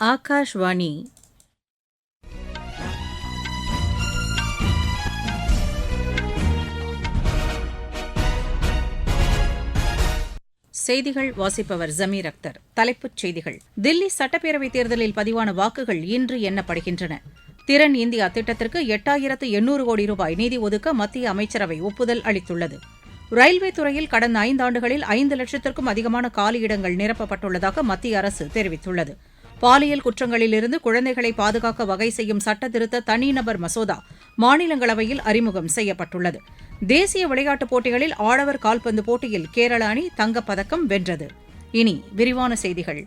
ஆகாஷ்வாணி செய்திகள் வாசிப்பவர் ஜமீர் அக்தர். தலைப்புச் செய்திகள். தில்லி சட்டப்பேரவைத் தேர்தலில் பதிவான வாக்குகள் இன்று எண்ணப்படுகின்றன. திறன் இந்தியா திட்டத்திற்கு எட்டாயிரத்து எண்ணூறு கோடி ரூபாய் நிதி ஒதுக்க மத்திய அமைச்சரவை ஒப்புதல் அளித்துள்ளது. ரயில்வே துறையில் கடந்த ஐந்தாண்டுகளில் ஐந்து லட்சத்திற்கும் அதிகமான காலியிடங்கள் நிரப்பப்பட்டுள்ளதாக மத்திய அரசு தெரிவித்துள்ளது. பாலியல் குற்றங்களிலிருந்து குழந்தைகளை பாதுகாக்க வகை செய்யும் சட்டத்திருத்த தனிநபர் மசோதா மாநிலங்களவையில் அறிமுகம் செய்யப்பட்டுள்ளது. தேசிய விளையாட்டுப் போட்டிகளில் ஆடவர் கால்பந்து போட்டியில் கேரள அணி தங்கப்பதக்கம் வென்றது. இனி விரிவான செய்திகள்.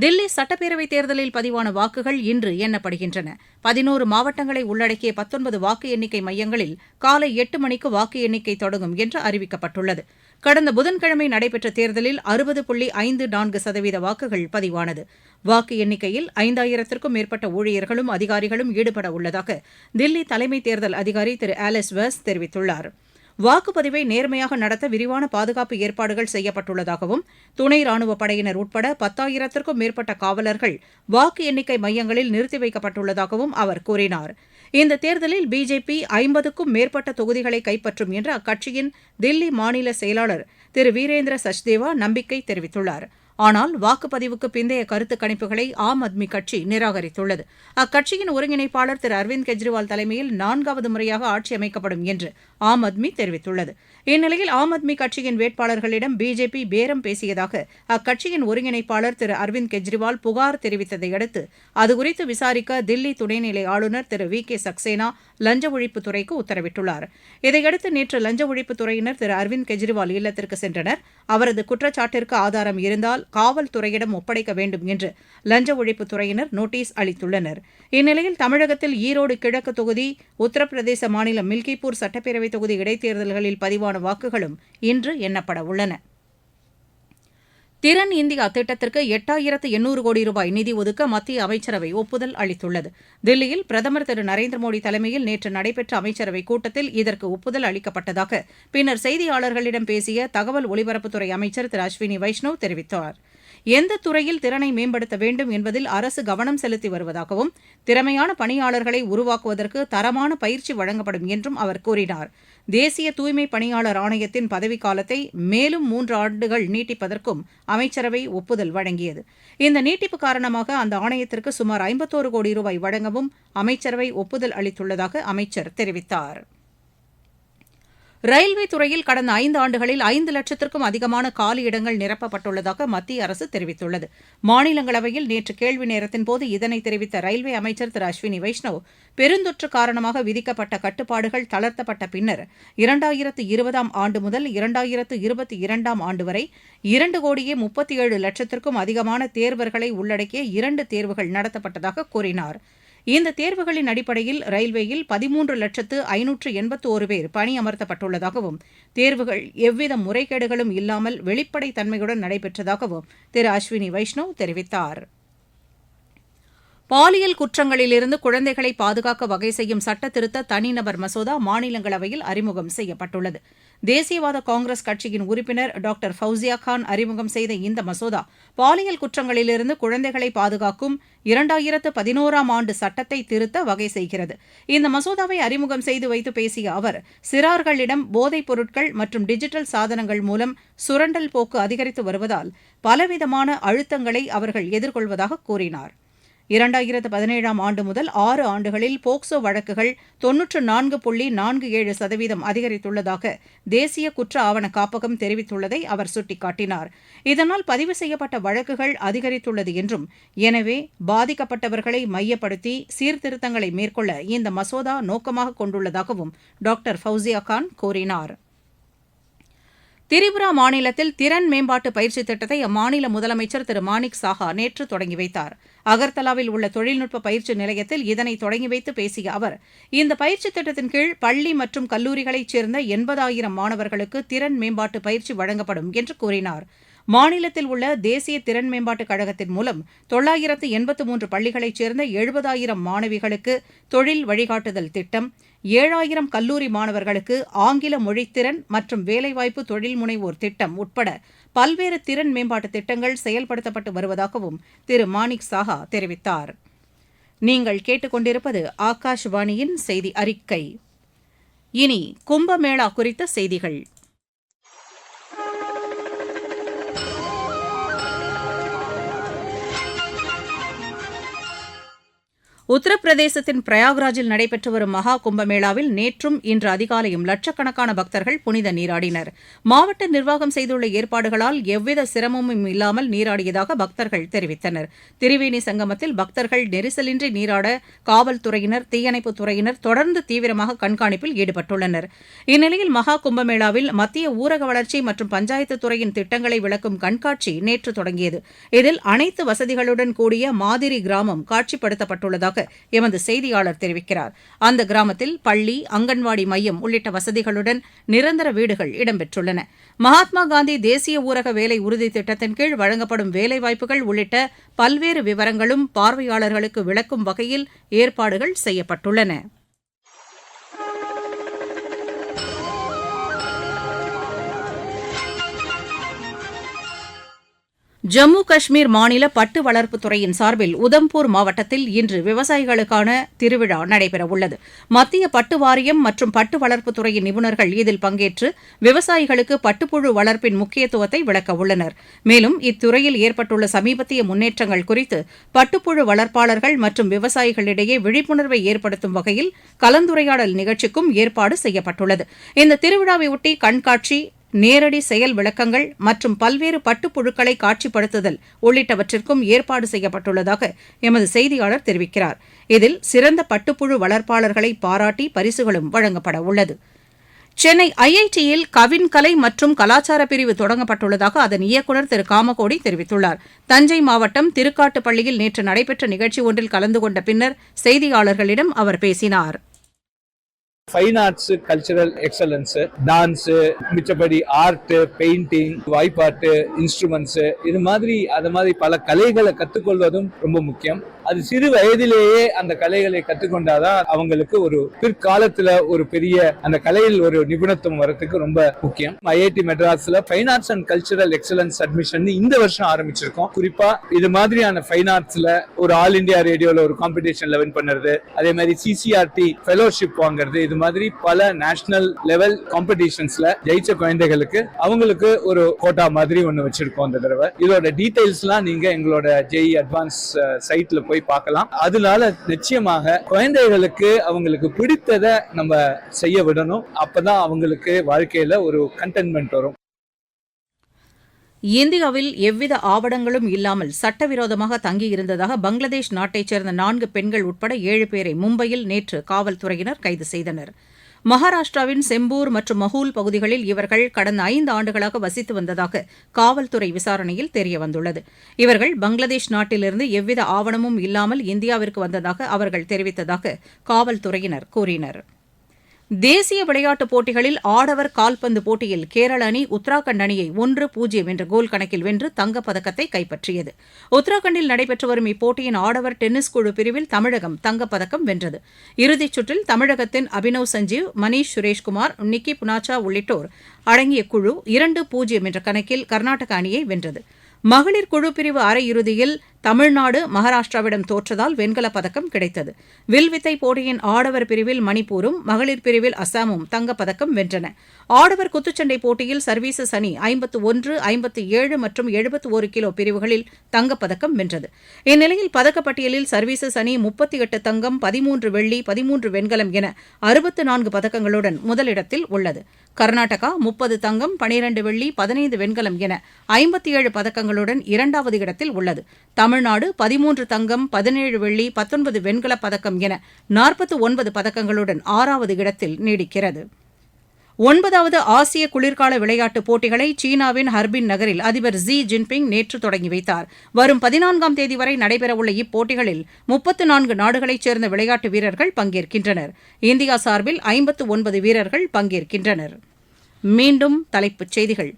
தில்லி சட்டப்பேரவைத் தேர்தலில் பதிவான வாக்குகள் இன்று எண்ணப்படுகின்றன. பதினோரு மாவட்டங்களை உள்ளடக்கிய பத்தொன்பது வாக்கு எண்ணிக்கை மையங்களில் காலை எட்டு மணிக்கு வாக்கு எண்ணிக்கை தொடங்கும் என்று அறிவிக்கப்பட்டுள்ளது. கடந்த புதன்கிழமை நடைபெற்ற தேர்தலில் அறுபது புள்ளி ஐந்து நான்கு சதவீத வாக்குகள் பதிவானது. வாக்கு எண்ணிக்கையில் ஐந்தாயிரத்திற்கும் மேற்பட்ட ஊழியர்களும் அதிகாரிகளும் ஈடுபட உள்ளதாக தில்லி தலைமை தேர்தல் அதிகாரி திரு ஆலிஸ் வர்ஸ் தெரிவித்துள்ளார். வாக்குப்பதிவை நேர்மையாக நடத்த விரிவான பாதுகாப்பு ஏற்பாடுகள் செய்யப்பட்டுள்ளதாகவும் துணை ராணுவப் படையினர் உட்பட பத்தாயிரத்திற்கும் மேற்பட்ட காவலர்கள் வாக்கு எண்ணிக்கை மையங்களில் நிறுத்தி வைக்கப்பட்டுள்ளதாகவும் அவர் கூறினார். இந்த தேர்தலில் பிஜேபி ஐம்பதுக்கும் மேற்பட்ட தொகுதிகளை கைப்பற்றும் என்று அக்கட்சியின் தில்லி மாநில செயலாளர் திரு வீரேந்திர சச்தேவா நம்பிக்கை தெரிவித்துள்ளார். ஆனால் வாக்குப்பதிவுக்கு பிந்தைய கருத்து கணிப்புகளை ஆம் ஆத்மி கட்சி நிராகரித்துள்ளது. அக்கட்சியின் ஒருங்கிணைப்பாளர் திரு அரவிந்த் கெஜ்ரிவால் தலைமையில் நான்காவது முறையாக ஆட்சி அமைக்கப்படும் என்று ஆம் ஆத்மி தெரிவித்துள்ளது. இந்நிலையில் ஆம் ஆத்மி கட்சியின் வேட்பாளர்களிடம் பிஜேபி பேரம் பேசியதாக அக்கட்சியின் ஒருங்கிணைப்பாளர் திரு அரவிந்த் கெஜ்ரிவால் புகார் தெரிவித்ததை அடுத்து அதுகுறித்து விசாரிக்க தில்லி துணைநிலை ஆளுநர் திரு வி கே சக்சேனா லஞ்ச ஒழிப்புத்துறைக்கு உத்தரவிட்டுள்ளார். இதையடுத்து நேற்று லஞ்ச ஒழிப்புத்துறையினர் திரு அரவிந்த் கெஜ்ரிவால் இல்லத்திற்கு சென்றனர். அவரது குற்றச்சாட்டிற்கு ஆதாரம் இருந்தால் காவல்துறையிடம் ஒப்படைக்க வேண்டும் என்று லஞ்ச ஒழிப்புத்துறையினர் நோட்டீஸ் அளித்துள்ளனர். இந்நிலையில் தமிழகத்தில் ஈரோடு கிழக்கு தொகுதி உத்தரப்பிரதேச மாநிலம் மில்கிப்பூர் சட்டப்பேரவைத் தொகுதி இடைத்தேர்தல்களில் பதிவான வாக்குகளும் இன்று எண்ணப்பட உள்ளன. திறன் இந்தியா திட்டத்திற்கு எட்டாயிரத்து எண்ணூறு கோடி ரூபாய் நிதி ஒதுக்க மத்திய அமைச்சரவை ஒப்புதல் அளித்துள்ளது. தில்லியில் பிரதமர் திரு நரேந்திர மோடி தலைமையில் நேற்று நடைபெற்ற அமைச்சரவைக் கூட்டத்தில் இதற்கு ஒப்புதல் அளிக்கப்பட்டதாக பின்னர் செய்தியாளர்களிடம் பேசிய தகவல் ஒலிபரப்புத்துறை அமைச்சர் திரு அஸ்வினி வைஷ்ணவ் தெரிவித்தார். எந்த துறையில் திறனை மேம்படுத்த வேண்டும் என்பதில் அரசு கவனம் செலுத்தி வருவதாகவும் திறமையான பணியாளர்களை உருவாக்குவதற்கு தரமான பயிற்சி வழங்கப்படும் என்றும் அவர் கூறினார். தேசிய தூய்மை பணியாளர் ஆணையத்தின் பதவிக்காலத்தை மேலும் மூன்று ஆண்டுகள் நீட்டிப்பதற்கும் அமைச்சரவை ஒப்புதல் வழங்கியது. இந்த நீட்டிப்பு காரணமாக அந்த ஆணையத்திற்கு சுமார் ஐம்பத்தோரு கோடி ரூபாய் வழங்கவும் அமைச்சரவை ஒப்புதல் அளித்துள்ளதாக அமைச்சர் தெரிவித்தார். ரயில்வே துறையில் கடந்த ஐந்து ஆண்டுகளில் ஐந்து லட்சத்திற்கும் அதிகமான காலியிடங்கள் நிரப்பப்பட்டுள்ளதாக மத்திய அரசு தெரிவித்துள்ளது. மாநிலங்களவையில் நேற்று கேள்வி நேரத்தின்போது இதனை தெரிவித்த ரயில்வே அமைச்சர் திரு அஸ்வினி வைஷ்ணவ் பெருந்தொற்று காரணமாக விதிக்கப்பட்ட கட்டுப்பாடுகள் தளர்த்தப்பட்ட பின்னர் இரண்டாயிரத்து இருபதாம் ஆண்டு முதல் இரண்டாயிரத்து இருபத்தி இரண்டாம் ஆண்டு வரை இரண்டு கோடியே முப்பத்தி ஏழு லட்சத்திற்கும் அதிகமான தேர்வர்களை உள்ளடக்கிய இரண்டு தேர்வுகள் நடத்தப்பட்டதாக கூறினார். இந்த தேர்வுகளின் அடிப்படையில் ரயில்வேயில் பதிமூன்று லட்சத்து ஐநூற்று எண்பத்தோரு ஒரு பேர் பணியமர்த்தப்பட்டுள்ளதாகவும் தேர்வுகள் எவ்வித முறைகேடுகளும் இல்லாமல் வெளிப்படை தன்மையுடன் நடைபெற்றதாகவும் திரு அஸ்வினி வைஷ்ணவ் தெரிவித்தார். பாலியல் குற்றங்களிலிருந்து குழந்தைகளை பாதுகாக்க வகை செய்யும் சட்ட திருத்த தனிநபர் மசோதா மாநிலங்களவையில் அறிமுகம் செய்யப்பட்டுள்ளது. தேசியவாத காங்கிரஸ் கட்சியின் உறுப்பினர் டாக்டர் ஃபவுசியா கான் அறிமுகம் செய்த இந்த மசோதா பாலியல் குற்றங்களிலிருந்து குழந்தைகளை பாதுகாக்கும் இரண்டாயிரத்து பதினோராம் ஆண்டு சட்டத்தை திருத்த வகை செய்கிறது. இந்த மசோதாவை அறிமுகம் செய்து வைத்து பேசிய அவர் சிறார்களிடம் போதைப் பொருட்கள் மற்றும் டிஜிட்டல் சாதனங்கள் மூலம் சுரண்டல் போக்கு அதிகரித்து வருவதால் பலவிதமான அழுத்தங்களை அவர்கள் எதிர்கொள்வதாக கூறினார். இரண்டாயிரத்து பதினேழாம் ஆண்டு முதல் ஆறு ஆண்டுகளில் போக்சோ வழக்குகள் தொன்னூற்று நான்கு புள்ளி நான்கு ஏழு சதவீதம் அதிகரித்துள்ளதாக தேசிய குற்ற ஆவண காப்பகம் தெரிவித்துள்ளதை அவர் சுட்டிக்காட்டினார். இதனால் பதிவு செய்யப்பட்ட வழக்குகள் அதிகரித்துள்ளது என்றும் எனவே பாதிக்கப்பட்டவர்களை மையப்படுத்தி சீர்திருத்தங்களை மேற்கொள்ள இந்த மசோதா நோக்கமாக கொண்டுள்ளதாகவும் டாக்டர் ஃபவுசியா கான் கூறினார். திரிபுரா மாநிலத்தில் திறன் மேம்பாட்டு பயிற்சி திட்டத்தை அம்மாநில முதலமைச்சர் திரு மாணிக் சாஹா நேற்று தொடங்கி வைத்தார். அகர்தலாவில் உள்ள தொழில்நுட்ப பயிற்சி நிலையத்தில் இதனை தொடங்கி வைத்து பேசிய அவர் இந்த பயிற்சி திட்டத்தின் கீழ் பள்ளி மற்றும் கல்லூரிகளைச் சேர்ந்த எண்பதாயிரம் மாணவர்களுக்கு திறன் மேம்பாட்டு பயிற்சி வழங்கப்படும் என்று கூறினார். மாநிலத்தில் உள்ள தேசிய திறன் மேம்பாட்டுக் கழகத்தின் மூலம் தொள்ளாயிரத்து எண்பத்து மூன்று பள்ளிகளைச் சேர்ந்த எழுபதாயிரம் மாணவிகளுக்கு தொழில் வழிகாட்டுதல் திட்டம் ஏழாயிரம் கல்லூரி மாணவர்களுக்கு ஆங்கில மொழித்திறன் மற்றும் வேலைவாய்ப்பு தொழில் முனைவோர் திட்டம் உட்பட பல்வேறு திறன் மேம்பாட்டு திட்டங்கள் செயல்படுத்தப்பட்டு வருவதாகவும் திரு மாணிக் சாஹா தெரிவித்தார். நீங்கள் கேட்டுக்கொண்டிருப்பது ஆகாஷ்வாணியின் செய்தி அறிக்கை. இனி கும்பமேளா குறித்த செய்திகள். உத்தரப்பிரதேசத்தின் பிரயாக்ராஜில் நடைபெற்று வரும் மகா கும்பமேளாவில் நேற்றும் இன்று அதிகாலையும் லட்சக்கணக்கான பக்தர்கள் புனித நீராடினர். மாவட்ட நிர்வாகம் செய்துள்ள ஏற்பாடுகளால் எவ்வித சிரமமும் இல்லாமல் நீராடியதாக பக்தர்கள் தெரிவித்தனர். திரிவேணி சங்கமத்தில் பக்தர்கள் நெரிசலின்றி நீராட காவல்துறையினர் தீயணைப்புத் துறையினர் தொடர்ந்து தீவிரமாக கண்காணிப்பில் ஈடுபட்டுள்ளனர். இந்நிலையில் மகா கும்பமேளாவில் மத்திய ஊரக வளர்ச்சி மற்றும் பஞ்சாயத்து துறையின் திட்டங்களை விளக்கும் கண்காட்சி நேற்று தொடங்கியது. இதில் அனைத்து வசதிகளுடன் கூடிய மாதிரி கிராமம் காட்சிப்படுத்தப்பட்டுள்ளதாக எமது செய்தியாளர் தெரிவிக்கிறார். அந்த கிராமத்தில் பள்ளி அங்கன்வாடி மையம் உள்ளிட்ட வசதிகளுடன் நிரந்தர வீடுகள் இடம்பெற்றுள்ளன. மகாத்மா காந்தி தேசிய ஊரக வேலை உறுதி திட்டத்தின் கீழ் வழங்கப்படும் வேலைவாய்ப்புகள் உள்ளிட்ட பல்வேறு விவரங்களும் பார்வையாளர்களுக்கு விளக்கும் வகையில் ஏற்பாடுகள் செய்யப்பட்டுள்ளன. ஜம்மு காஷ்மீர் மாநில பட்டு வளர்ப்புத்துறையின் சார்பில் உதம்பூர் மாவட்டத்தில் இன்று விவசாயிகளுக்கான திருவிழா நடைபெறவுள்ளது. மத்திய பட்டு வாரியம் மற்றும் பட்டு வளர்ப்புத்துறையின் நிபுணர்கள் இதில் பங்கேற்று விவசாயிகளுக்கு பட்டுப்புழு வளர்ப்பின் முக்கியத்துவத்தை விளக்க உள்ளனர். மேலும் இத்துறையில் ஏற்பட்டுள்ள சமீபத்திய முன்னேற்றங்கள் குறித்து பட்டுப்புழு வளர்ப்பாளர்கள் மற்றும் விவசாயிகளிடையே விழிப்புணர்வை ஏற்படுத்தும் வகையில் கலந்துரையாடல் நிகழ்ச்சிக்கும் ஏற்பாடு செய்யப்பட்டுள்ளது. இந்த திருவிழாவையொட்டி கண்காட்சி நேரடி செயல் விளக்கங்கள் மற்றும் பல்வேறு பட்டுப்புழுக்களை காட்சிப்படுத்துதல் உள்ளிட்டவற்றிற்கும் ஏற்பாடு செய்யப்பட்டுள்ளதாக எமது செய்தியாளர் தெரிவிக்கிறார். இதில் சிறந்த பட்டுப்புழு வளர்ப்பாளர்களை பாராட்டி பரிசுகளும் வழங்கப்பட உள்ளது. சென்னை ஐஐடியில் கவின்கலை மற்றும் கலாச்சார பிரிவு தொடங்கப்பட்டுள்ளதாக அதன் இயக்குநர் திரு. காமகோடி தெரிவித்துள்ளார். தஞ்சை மாவட்டம் திருக்காட்டுப்பள்ளியில் நேற்று நடைபெற்ற நிகழ்ச்சி ஒன்றில் கலந்து கொண்ட பின்னர் செய்தியாளர்களிடம் அவர் பேசினார். Fine arts cultural excellence dance மிச்சபடி art painting வாய்ப்பாட்டு இன்ஸ்ட்ருமெண்ட்ஸ் இது மாதிரி அது மாதிரி பல கலைகளை கற்றுக்கொள்வதும் ரொம்ப முக்கியம். அது சிறு வயதிலேயே அந்த கலைகளை கற்றுக்கொண்டாதான் அவங்களுக்கு ஒரு பிற்காலத்துல ஒரு பெரிய அந்த கலையில் ஒரு நிபுணத்துவம் வரத்துக்கு ரொம்ப முக்கியம். ஐஐடி மெட்ராஸ்ல fine arts and cultural excellence admission இந்த வருஷம் ஆரம்பிச்சிருக்கோம். குறிப்பா இது மாதிரியான ஃபைன் ஆர்ட்ஸ்ல ஒரு ஆல் இந்தியா ரேடியோல ஒரு காம்படிஷன்ல வின் பண்ணுறது அதே மாதிரி சிசிஆர்டி ஃபெலோஷிப் வாங்குறது இது மாதிரி பல நேஷனல் லெவல் காம்படிஷன்ஸ்ல ஜெயிச்ச குழந்தைகளுக்கு அவங்களுக்கு ஒரு கோட்டா மாதிரி ஒன்று வச்சிருக்கோம் அந்த தடவை. இதோட டீட்டெயில்ஸ்லாம் நீங்க எங்களோட ஜெய் அட்வான்ஸ் சைட்ல போய் பார்க்கலாம். அதனால நிச்சயமாக குழந்தைகளுக்கு அவங்களுக்கு பிடித்ததை நம்ம செய்ய விடணும். அப்பதான் அவங்களுக்கு வாழ்க்கையில ஒரு கண்டென்ட்மெண்ட் வரும். இந்தியாவில் எவ்வித ஆவணங்களும் இல்லாமல் சட்டவிரோதமாக தங்கியிருந்ததாக பங்களாதேஷ் நாட்டைச் சேர்ந்த நான்கு பெண்கள் உட்பட ஏழு பேரை மும்பையில் நேற்று காவல்துறையினர் கைது செய்தனர். மகாராஷ்டிராவின் செம்பூர் மற்றும் மஹூல் பகுதிகளில் இவர்கள் கடந்த ஐந்து ஆண்டுகளாக வசித்து வந்ததாக காவல்துறை விசாரணையில் தெரியவந்துள்ளது. இவர்கள் பங்களாதேஷ் நாட்டிலிருந்து எவ்வித ஆவணமும் இல்லாமல் இந்தியாவிற்கு வந்ததாக அவர்கள் தெரிவித்ததாக காவல்துறையினர் கூறினர். தேசிய விளையாட்டுப் போட்டிகளில் ஆடவர் கால்பந்து போட்டியில் கேரள அணி உத்தராகண்ட் அணியை ஒன்று பூஜ்ஜியம் என்ற கோல் கணக்கில் வென்று தங்கப்பதக்கத்தை கைப்பற்றியது. உத்தராகண்டில் நடைபெற்று வரும் இப்போட்டியின் ஆடவர் டென்னிஸ் குழு பிரிவில் தமிழகம் தங்கப்பதக்கம் வென்றது. இறுதிச் சுற்றில் தமிழகத்தின் அபினவ் சஞ்சீவ் மணீஷ் சுரேஷ்குமார் நிக்கி புனாச்சா உள்ளிட்டோர் அடங்கிய குழு இரண்டு பூஜ்ஜியம் என்ற கணக்கில் கர்நாடக அணியை வென்றது. மகளிர் குழு பிரிவு அரையிறுதியில் தமிழ்நாடு மகாராஷ்டிராவிடம் தோற்றதால் வெண்கலப் பதக்கம் கிடைத்தது. வில்வித்தை போட்டியின் ஆடவர் பிரிவில் மணிப்பூரும் மகளிர் பிரிவில் அசாமும் தங்கப்பதக்கம் வென்றன. ஆடவர் குத்துச்சண்டை போட்டியில் சர்வீசஸ் அணி ஐம்பத்து ஒன்று ஐம்பத்து ஏழு மற்றும் எழுபத்து ஒரு கிலோ பிரிவுகளில் தங்கப்பதக்கம் வென்றது. இந்நிலையில் பதக்கப்பட்டியலில் சர்வீசஸ் அணி முப்பத்தி எட்டு தங்கம் பதிமூன்று வெள்ளி பதிமூன்று வெண்கலம் என அறுபத்து நான்கு பதக்கங்களுடன் முதலிடத்தில் உள்ளது. கர்நாடகா முப்பது தங்கம் பனிரண்டு வெள்ளி பதினைந்து வெண்கலம் என ஐம்பத்தி ஏழு பதக்கங்களுடன் இரண்டாவது இடத்தில் உள்ளது. தமிழ்நாடு பதிமூன்று தங்கம் பதினேழு வெள்ளி பத்தொன்பது வெண்கலப் பதக்கம் என நாற்பத்து ஒன்பது பதக்கங்களுடன் ஆறாவது இடத்தில் நீடிக்கிறது. ஒன்பதாவது ஆசிய குளிர்கால விளையாட்டுப் போட்டிகளை சீனாவின் ஹர்பின் நகரில் அதிபர் ஜி ஜின்பிங் நேற்று தொடங்கி வைத்தார். வரும் பதினான்காம் தேதி வரை நடைபெறவுள்ள இப்போட்டிகளில் முப்பத்து நான்கு நாடுகளைச் சேர்ந்த விளையாட்டு வீரர்கள் பங்கேற்கின்றனர். இந்தியா சார்பில் ஐம்பத்து ஒன்பது வீரர்கள் பங்கேற்கின்றனர். மீண்டும் தலைப்புச் செய்திகள்.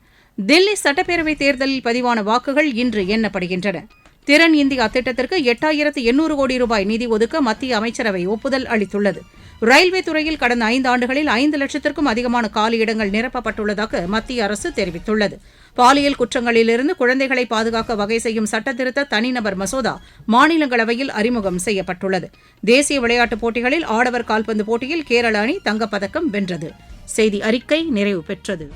தில்லி சட்டப்பேரவைத் தேர்தலில் பதிவான வாக்குகள் இன்று எண்ணப்படுகின்றன. திறன் இந்தியா திட்டத்திற்கு எட்டாயிரத்து எண்ணூறு கோடி ரூபாய் நிதி ஒதுக்க மத்திய அமைச்சரவை ஒப்புதல் அளித்துள்ளது. ரயில்வே துறையில் கடந்த ஐந்து ஆண்டுகளில் ஐந்து லட்சத்திற்கும் அதிகமான காலியிடங்கள் நிரப்பப்பட்டுள்ளதாக மத்திய அரசு தெரிவித்துள்ளது. பாலியல் குற்றங்களிலிருந்து குழந்தைகளை பாதுகாக்க வகை செய்யும் சட்டத்திருத்த தனிநபர் மசோதா மாநிலங்களவையில் அறிமுகம் செய்யப்பட்டுள்ளது. தேசிய விளையாட்டுப் போட்டிகளில் ஆடவர் கால்பந்து போட்டியில் கேரள அணி தங்கப்பதக்கம் வென்றது. செய்தி அறிக்கை நிறைவு பெற்றது.